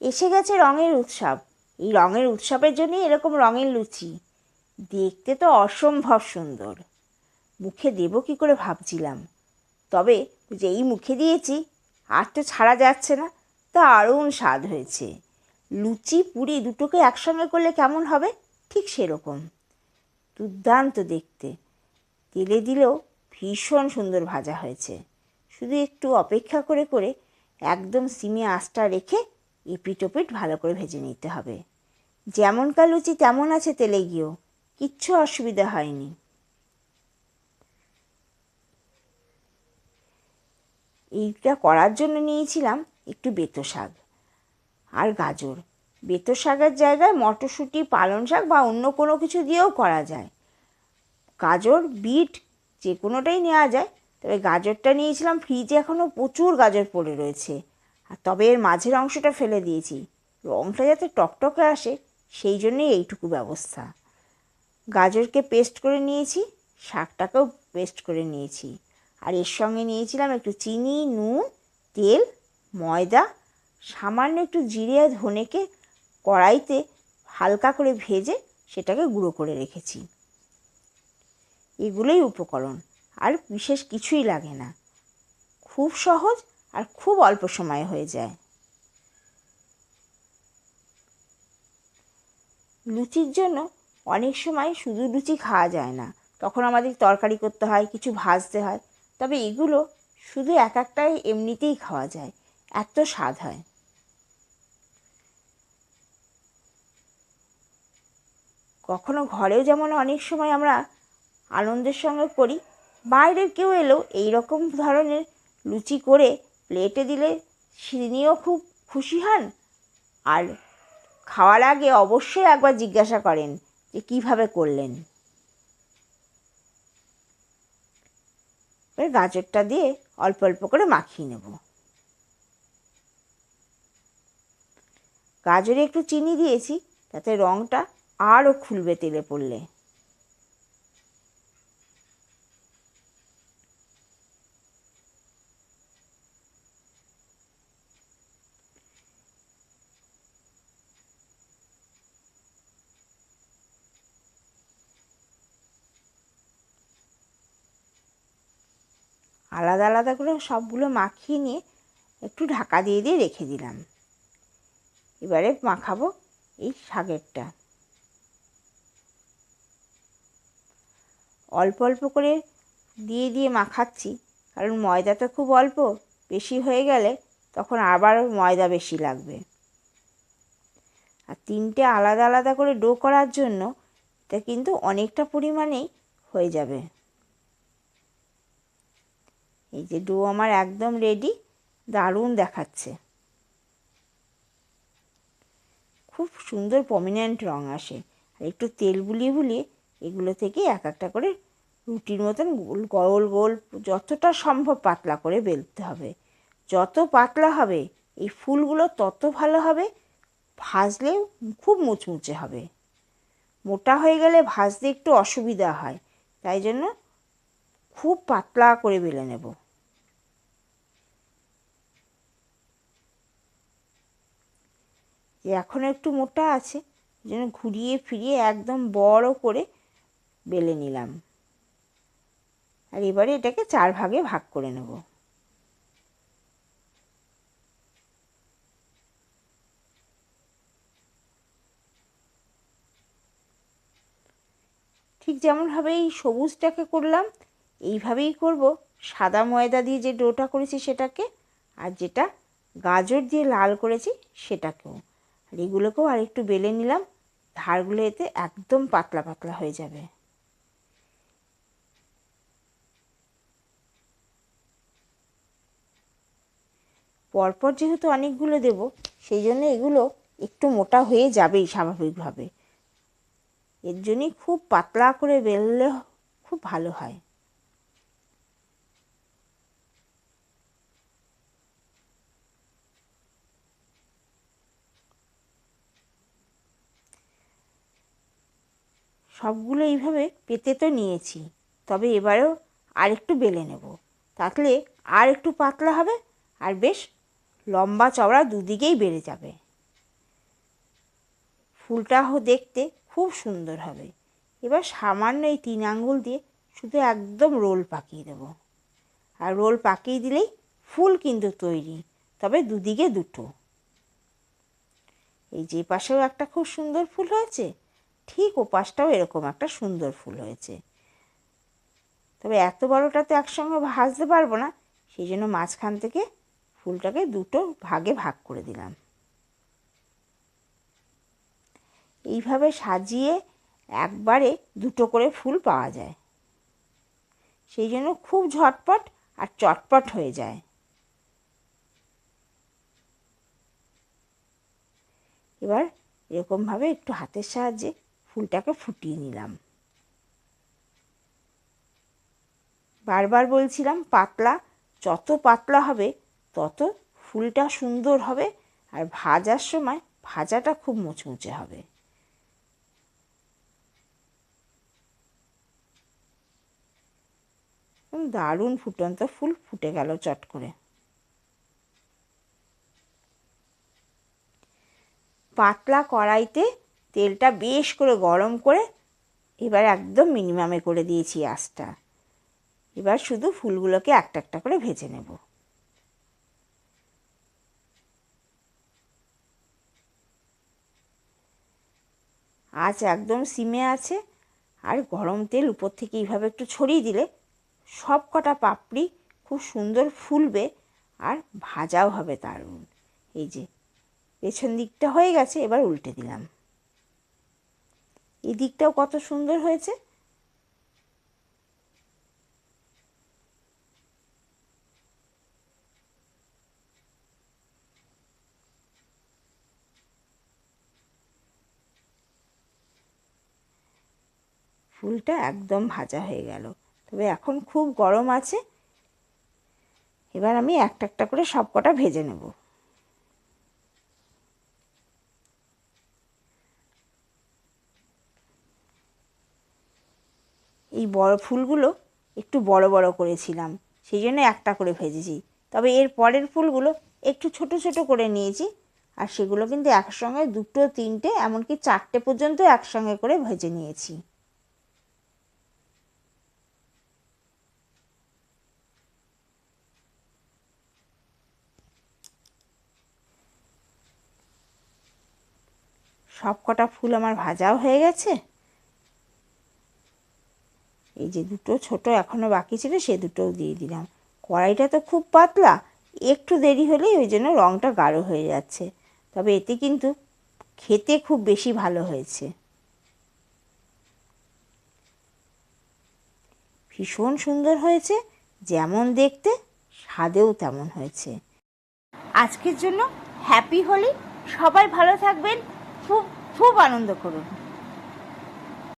এসে গেছে রঙের উৎসব। এই রঙের উৎসবের জন্যই এরকম রঙের লুচি। দেখতে তো অসম্ভব সুন্দর। মুখে দেবো কী করে ভাবছিলাম। তবে যেই মুখে দিয়েছি, আর তো ছাড়া যাচ্ছে না, তা দারুণ স্বাদ হয়েছে। লুচি, পুরি দুটোকে একসঙ্গে করলে কেমন হবে? ঠিক সেরকম। দুর্দান্ত দেখতে। তেলে দিলেও ভীষণ সুন্দর ভাজা হয়েছে। শুধু একটু অপেক্ষা করে করে একদম সিমে আঁচটা রেখে এপিট ওপিট ভালো করে ভেজে নিতে হবে। যেমনকার লুচি তেমন আছে তেলে গিয়েও কিচ্ছু অসুবিধা হয়নি। এইটা করার জন্য নিয়েছিলাম একটু বেতো শাক আর গাজর। বেতো শাকের জায়গায় মটরশুঁটি, পালং শাক বা অন্য কোনো কিছু দিয়েও করা যায়। গাজর, বিট যে কোনোটাই নেওয়া যায়। তবে গাজরটা নিয়েছিলাম, ফ্রিজে এখনও প্রচুর গাজর পড়ে রয়েছে। আর তবে এর মাঝের অংশটা ফেলে দিয়েছি। রঙটা যাতে টকটকে আসে, সেই জন্যেই এইটুকু ব্যবস্থা। গাজরকে পেস্ট করে নিয়েছি, শাকটাকেও পেস্ট করে নিয়েছি। আর এর সঙ্গে নিয়েছিলাম একটু চিনি, নুন, তেল, ময়দা, সামান্য একটু জিরে আর ধনেকে কড়াইতে হালকা করে ভেজে সেটাকে গুঁড়ো করে রেখেছি। এগুলোই উপকরণ, আর বিশেষ কিছুই লাগে না। খুব সহজ আর খুব অল্প সময় হয়ে যায়। লুচির জন্য অনেক সময় শুধু লুচি খাওয়া যায় না। তখন আমাদের তরকারি করতে হয়, কিছু ভাজতে হয়। তবে এগুলো শুধু এক একটাই এমনিতেই খাওয়া যায়। এত স্বাদ হয়। কখনো ঘরেও যেমন অনেক সময় আমরা আনন্দের সঙ্গে করি, বাইরের কেউ এলেও এই রকম ধরনের লুচি করে প্লেটে দিলে তিনিও খুব খুশি হন। আর খাওয়ার আগে অবশ্যই একবার জিজ্ঞাসা করেন যে কীভাবে করলেন। এবার গাজরটা দিয়ে অল্প অল্প করে মাখিয়ে নেব। গাজরে একটু চিনি দিয়েছি, তাতে রঙটা আরও খুলবে তেলে পড়লে। আলাদা আলাদা করে সবগুলো মাখিয়ে নিয়ে একটু ঢাকা দিয়ে দিয়ে রেখে দিলাম। এবারে মাখাবো এই শাকেরটা। অল্প অল্প করে দিয়ে দিয়ে মাখাচ্ছি, কারণ ময়দা তো খুব অল্প, বেশি হয়ে গেলে তখন আবার ময়দা বেশি লাগবে। আর তিনটে আলাদা আলাদা করে ডো করার জন্য এটা কিন্তু অনেকটা পরিমাণেই হয়ে যাবে। এই যে ডো আমার একদম রেডি দারুণ দেখাচ্ছে। খুব সুন্দর প্রমিনেন্ট রঙ আসে। আর একটু তেল বুলিয়ে বুলিয়ে এগুলো থেকে এক একটা করে রুটির মতন গোল গোল গোল, যতটা সম্ভব পাতলা করে বেলতে হবে। যত পাতলা হবে, এই ফুলগুলো তত ভালো হবে, ভাজলে খুব মুচমুচে হবে। মোটা হয়ে গেলে ভাজতে একটু অসুবিধা হয়, তাই জন্য খুব পাতলা করে বেলে নেব। এখন একটু মোটা আছে জন্য ঘুরিয়ে ফিরিয়ে একদম বড় করে বেলে নিলাম। আর এবারে এটাকে চার ভাগে ভাগ করে নেব। ঠিক যেমনভাবে এই সবুজটাকে করলাম, এইভাবেই করব। সাদা ময়দা দিয়ে যে ডোটা করেছি সেটাকে, আর যেটা গাজর দিয়ে লাল করেছি সেটাকেও। আর এগুলোকেও আর একটু বেলে নিলাম, ধারগুলো এতে একদম পাতলা পাতলা হয়ে যাবে। পরপর যেহেতু অনেকগুলো দেব, সেই জন্য এগুলো একটু মোটা হয়ে যাবেই স্বাভাবিকভাবে। এর জন্যই খুব পাতলা করে বেললে খুব ভালো হয়। সবগুলো এইভাবে পেতে তো নিয়েছি। তবে এবারেও আর একটু বেলে নেব। তাহলে আর একটু পাতলা হবে আর বেশ লম্বা চওড়া দুদিকেই বেড়ে যাবে। ফুলটা দেখতে খুব সুন্দর হবে। এবার সামান্য এই তিন আঙ্গুল দিয়ে শুধু একদম রোল পাকিয়ে দেবো। আর রোল পাকিয়ে দিলেই ফুল কিন্তু তৈরি, তবে দুদিকে দুটো। এই যে পাশেও একটা খুব সুন্দর ফুল হয়েছে। ঠিক ও পাশটাও এরকম একটা সুন্দর ফুল হয়েছে। তবে এত বড়টা তো একসঙ্গে ভাজতে পারব না, সেই জন্য মাঝখান থেকে ফুলটাকে দুটো ভাগে ভাগ করে দিলাম। এইভাবে সাজিয়ে একবারে দুটো করে ফুল পাওয়া যায়। সেই জন্য খুব ঝটপট আর চটপট হয়ে যায়। এবার এরকমভাবে একটু হাতের সাহায্যে ফুলটাকে ফুটিয়ে নিলাম। বারবার বলছিলাম, পাতলা, যত পাতলা হবে, তত ফুলটা সুন্দর হবে আর ভাজার সময় ভাজাটা খুব মুচমুচে হবে। দারুণ ফুটন্ত ফুল ফুটে গেল চট করে। পাতলা কড়াইতে তেলটা বেশ করে গরম করে এবার একদম মিনিমামে করে দিয়েছি আঁচটা। এবার শুধু ফুলগুলোকে একটা একটা করে ভেজে নেব। আঁচ একদম সিমে আছে। আর গরম তেল উপর থেকে এইভাবে একটু ছড়িয়ে দিলে সব কটা পাপড়ি খুব সুন্দর ফুলবে আর ভাজাও হবে দারুণ। এই যে পেছন দিকটা হয়ে গেছে, এবার উল্টে দিলাম। এই দিকটাও কত সুন্দর হয়েছে। ফুলটা একদম ভাজা হয়ে গেল। তবে এখন খুব গরম আছে। এবার আমি একটা একটা করে সব কটা ভেজে নেব। এই বড় ফুলগুলো একটু বড় বড় করেছিলাম। সেই জন্য একটা করে ভেজেছি। তবে এর পরের ফুলগুলো একটু ছোট ছোট করে নিয়েছি আর সেগুলো কিন্তু একসঙ্গে দুটো, তিনটে, এমনকি চারটে পর্যন্ত একসঙ্গে করে ভেজে নিয়েছি। সব কটা ফুল আমার ভাজাও হয়ে গেছে। এই যে দুটো ছোট এখনও বাকি ছিল, সে দুটোও দিয়ে দিলাম। কড়াইটা তো খুব পাতলা, একটু দেরি হলেই ওই জন্য রঙটা গাঢ় হয়ে যাচ্ছে। তবে এতে কিন্তু খেতে খুব বেশি ভালো হয়েছে। ভীষণ সুন্দর হয়েছে, যেমন দেখতে, স্বাদেও তেমন হয়েছে। আজকের জন্য হ্যাপি হোলি। সবাই ভালো থাকবেন, খুব খুব আনন্দ করুন।